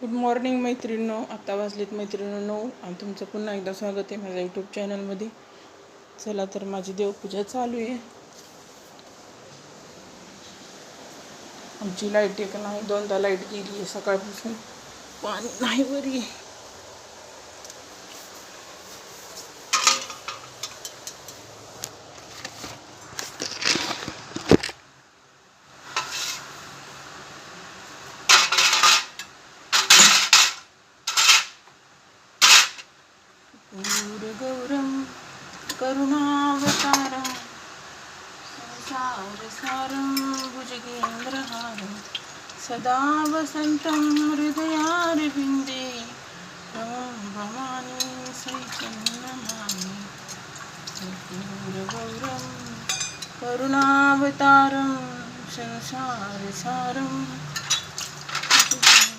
Good morning मैत्रिणींनो. आता वाजलेत मैत्रिणींनो आणि तुमचं पुन्हा एकदा स्वागत आहे माझ्या यूट्यूब चॅनलमध्ये चला तर माझी देवपूजा चालू आहे. आमची लाइट एक नाही दोनदा लाइट गेली आहे सकाळपासून. पाणी नाही बरी गौरम करुणावतारं संसारसारं भुजगेन्द्रहारं सदा वसन्तं हृदयारविन्दे ॐ भवानी श्रीचन्द्रमामि गौरं करुणावतारं संसारसारं भुजगेन्द्रहारं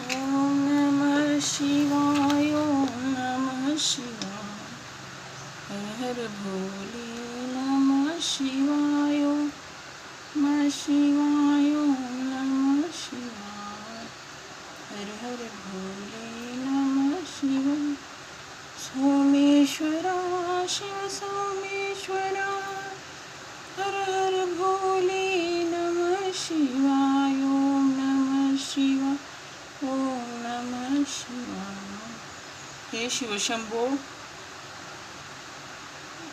ॐ नमः शिवाय ॐ नमः शिवाय हर हर भोले नमः शिवाय ॐ नमः शिवाय ॐ नमः शिवाय हर हर भोले नमः शिवाय सोमेश्वरा शिव सोमेश्वरा हर हर भोले नमः शिवाय ॐ नमः शिवाय ओम नमः शिवाय हे शिवशंभो.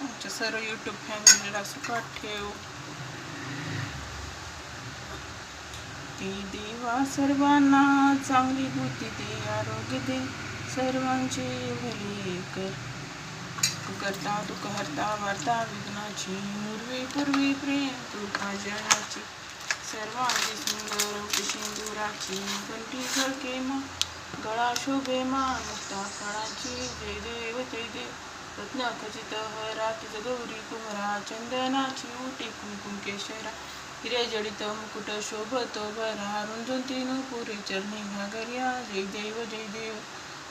आमच्या सर्व यूट्यूब फॅमिलीला सुखात ठेव. ती देवा सर्वांना चांगली बुद्धी दे आरोग्य दे सर्वांचे भले कर. तू करता तू हरता वार्ता विघ्नाची पूर्वी पूर्वी प्रेम तू जनाची सर्वांची सुंदर सिंदुराची कंठी झळके मा. गळा शुभे मा मुक्ता फळाची जय देव जय देव. रत्न खचित हरात गौरी कुमरा चंदनाची उटी कुंकुम केशरा हिरे जडित मुकुट शोभतो भरा रुंजून तीन पुरे चरणी घागर्या जय देव जय देव.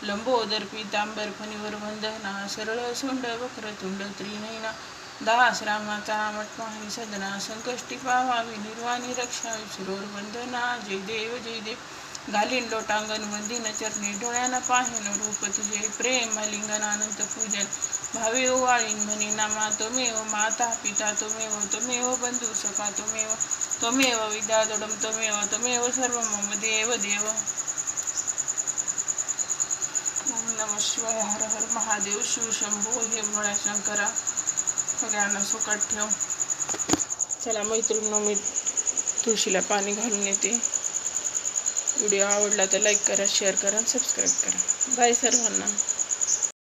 लंबोदर पितांबर फणीवर वंदना सरळ सुंड वक्र तुंड त्रिनयना दास मटमाही सदना संकष्टी पावावी निर्वाणी रक्षा विसरोर वंदना जय देव जय देव. घालीन लोटांगण वंदिन चरणी डोळ्यानं पाहिन रूप तुझे प्रेम लिंगन अनंत पूजन. भावे ओवाळीन म्हणी नामा त्वमेव माता पिता त्वमेव त्वमेव बंधू सखा तोमेव त्वमेव विद्या दडम त्वमेव त्वमेव सर्व मम देव देव. ओम नम शिवाय हर हर महादेव शिव शंभो हे भोळ्या शंकरा. सगळ्यांना सुखात ठेव. चला मैत्रिणी मी तुळशीला पाणी घालून येते. व्हिडिओ आवडला तर लाईक करा शेअर करा सबस्क्राईब करा. बाय सर्वांना.